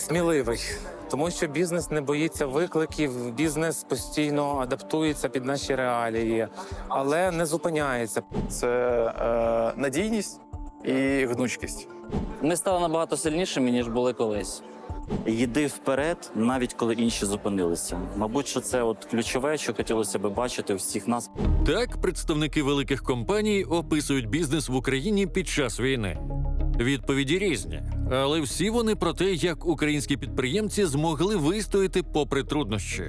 Сміливий, тому що бізнес не боїться викликів, бізнес постійно адаптується під наші реалії, але не зупиняється. Це е, надійність і гнучкість. Ми стали набагато сильнішими, ніж були колись. Йди вперед, навіть коли інші зупинилися. Мабуть, що це от ключове, що хотілося би бачити у всіх нас. Так, представники великих компаній описують бізнес в Україні під час війни. Відповіді різні, але всі вони про те, як українські підприємці змогли вистояти попри труднощі.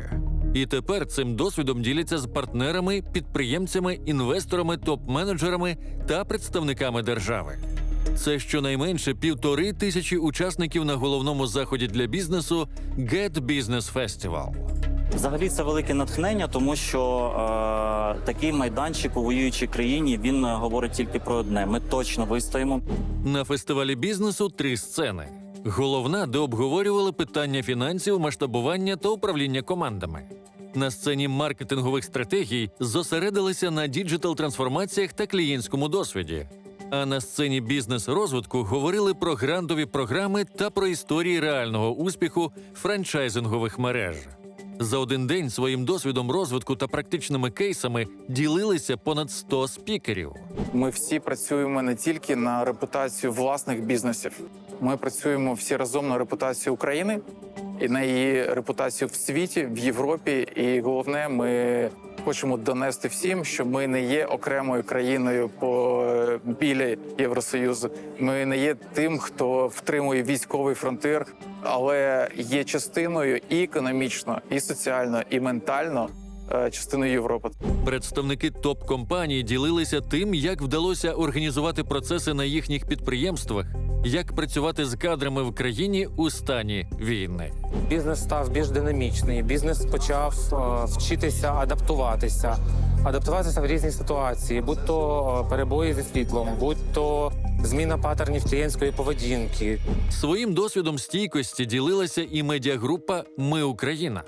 І тепер цим досвідом діляться з партнерами, підприємцями, інвесторами, топ-менеджерами та представниками держави. Це щонайменше півтори тисячі учасників на головному заході для бізнесу Get Business Festival. Взагалі це велике натхнення, тому що е, такий майданчик у воюючій країні він е, говорить тільки про одне: ми точно вистоїмо. На фестивалі бізнесу три сцени. Головна, де обговорювали питання фінансів, масштабування та управління командами. На сцені маркетингових стратегій зосередилися на діджитал трансформаціях та клієнтському досвіді. А на сцені бізнес-розвитку говорили про грантові програми та про історії реального успіху франчайзингових мереж. За один день своїм досвідом розвитку та практичними кейсами ділилися понад 100 спікерів. Ми всі працюємо не тільки на репутацію власних бізнесів. Ми працюємо всі разом на репутацію України і на її репутацію в світі, в Європі. І головне, ми хочемо донести всім, що ми не є окремою країною по е, біля Євросоюзу. Ми не є тим, хто втримує військовий фронтир, але є частиною і економічно, і соціально, і ментально е, частиною Європи. Представники топ-компаній ділилися тим, як вдалося організувати процеси на їхніх підприємствах, як працювати з кадрами в країні у стані війни. Бізнес став більш динамічний. Бізнес почав е, вчитися адаптуватися, адаптуватися в різні ситуації, будь то е, перебої зі світлом, будь то зміна паттернів клієнтської поведінки, Своїм досвідом стійкості ділилася і медіагрупа Ми Україна.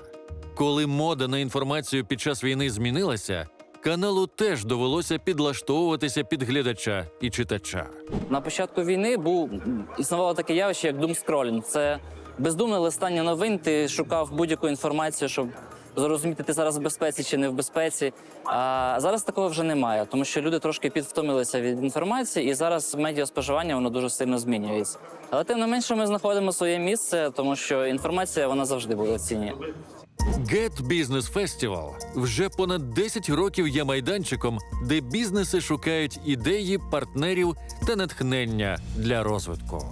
Коли мода на інформацію під час війни змінилася, каналу теж довелося підлаштовуватися під глядача і читача. На початку війни був існувало таке явище, як думскролінг. Це бездумне листання новин. Ти шукав будь-яку інформацію, щоб зрозуміти, ти зараз в безпеці чи не в безпеці. А зараз такого вже немає, тому що люди трошки підвтомилися від інформації, і зараз медіаспоживання воно дуже сильно змінюється. Але тим не менше, ми знаходимо своє місце, тому що інформація вона завжди буде в ціні. Get Business Festival вже понад 10 років є майданчиком, де бізнеси шукають ідеї, партнерів та натхнення для розвитку.